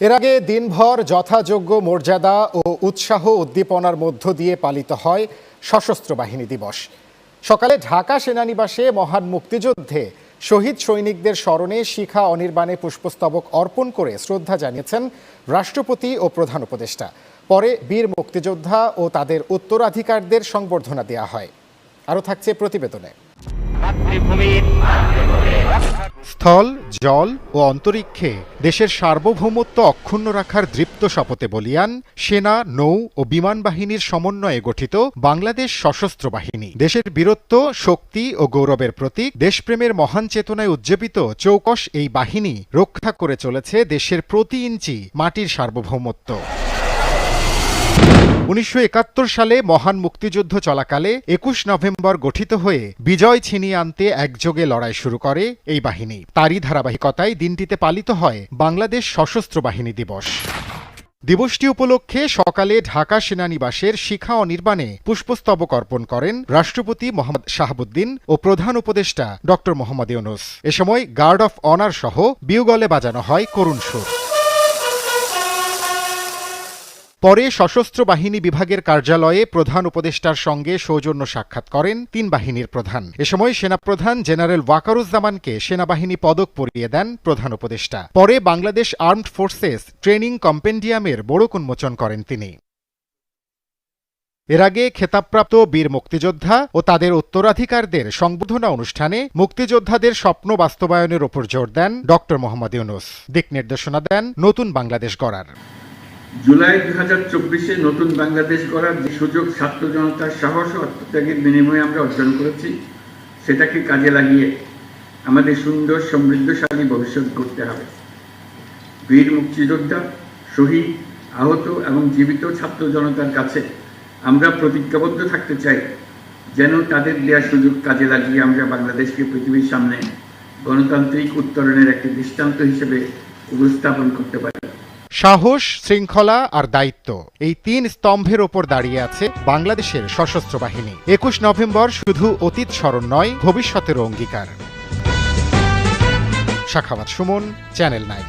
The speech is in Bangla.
এর আগে দিনভর যথাযোগ্য মর্যাদা ও উৎসাহ উদ্দীপনার মধ্য দিয়ে পালিত হয় সশস্ত্র বাহিনী দিবস। সকালে ঢাকা সেনানিবাসে মহান মুক্তিযুদ্ধে শহীদ সৈনিকদের স্মরণে শিখা অনির্বাণে পুষ্পস্তবক অর্পণ করে শ্রদ্ধা জানিয়েছেন রাষ্ট্রপতি ও প্রধান উপদেষ্টা। পরে বীর মুক্তিযোদ্ধা ও তাদের উত্তরাধিকারদের সংবর্ধনা দেওয়া হয়। আরও থাকছে প্রতিবেদনে। স্থল, জল ও অন্তরিক্ষে দেশের সার্বভৌমত্ব অক্ষুণ্ণ রাখার দৃপ্ত শপথে বলিয়ান সেনা, নৌ ও বিমান বাহিনীর সমন্বয়ে গঠিত বাংলাদেশ সশস্ত্র বাহিনী। দেশের বীরত্ব, শক্তি ও গৌরবের প্রতীক, দেশপ্রেমের মহান চেতনায় উজ্জীবিত চৌকস এই বাহিনী রক্ষা করে চলেছে দেশের প্রতি ইঞ্চি মাটির সার্বভৌমত্ব। উনিশশো একাত্তর সালে মহান মুক্তিযুদ্ধ চলাকালে একুশ নভেম্বর গঠিত হয়ে বিজয় ছিনিয়ে আনতে একযোগে লড়াই শুরু করে এই বাহিনী। তারই ধারাবাহিকতায় দিনটিতে পালিত হয় বাংলাদেশ সশস্ত্র বাহিনী দিবস। দিবসটি উপলক্ষে সকালে ঢাকা সেনানিবাসের শিখা অনির্বাণে পুষ্পস্তবক অর্পণ করেন রাষ্ট্রপতি মোহাম্মদ শাহাবুদ্দিন ও প্রধান উপদেষ্টা ড মোহাম্মদ ইউনুস। এ সময় গার্ড অফ অনার সহ বিউগলে বাজানো হয় করুণ সুর। পরে সশস্ত্র বাহিনী বিভাগের কার্যালয়ে প্রধান উপদেষ্টার সঙ্গে সৌজন্য সাক্ষাৎ করেন তিন বাহিনীর প্রধান। এ সময় সেনাপ্রধান জেনারেল ওয়াকারুজ্জামানকে সেনাবাহিনী পদক পরিয়ে দেন প্রধান উপদেষ্টা। পরে বাংলাদেশ আর্মড ফোর্সেস ট্রেনিং কম্পেন্ডিয়ামের বড়ক উন্মোচন করেন তিনি। এর আগে খেতাবপ্রাপ্ত বীর মুক্তিযোদ্ধা ও তাদের উত্তরাধিকারদের সংবোধনা অনুষ্ঠানে মুক্তিযোদ্ধাদের স্বপ্ন বাস্তবায়নের ওপর জোর দেন ড মোহাম্মদ ইউনুস। দিক নির্দেশনা দেন নতুন বাংলাদেশ গড়ার। জুলাই দু হাজার চব্বিশে নতুন বাংলাদেশ গড়ার যে সুযোগ ছাত্র জনতার সাহস ও আত্মত্যাগের বিনিময়ে আমরা অর্জন করেছি, সেটাকে কাজে লাগিয়ে আমাদের সুন্দর, সমৃদ্ধশালী ভবিষ্যৎ করতে হবে। বীর মুক্তিযোদ্ধা, শহীদ, আহত এবং জীবিত ছাত্র জনতার কাছে আমরা প্রতিজ্ঞাবদ্ধ থাকতে চাই, যেন তাদের দেওয়া সুযোগ কাজে লাগিয়ে আমরা বাংলাদেশকে পৃথিবীর সামনে গণতান্ত্রিক উত্তরণের একটি দৃষ্টান্ত হিসেবে উপস্থাপন করতে পারি। সাহস, শৃঙ্খলা আর দায়িত্ব এই তিন স্তম্ভের ওপর দাঁড়িয়ে আছে বাংলাদেশের সশস্ত্র বাহিনী। একুশ নভেম্বর শুধু অতীত স্মরণ নয় ভবিষ্যতের অঙ্গীকার। শাখাবাদ সুমন, চ্যানেল নাইন।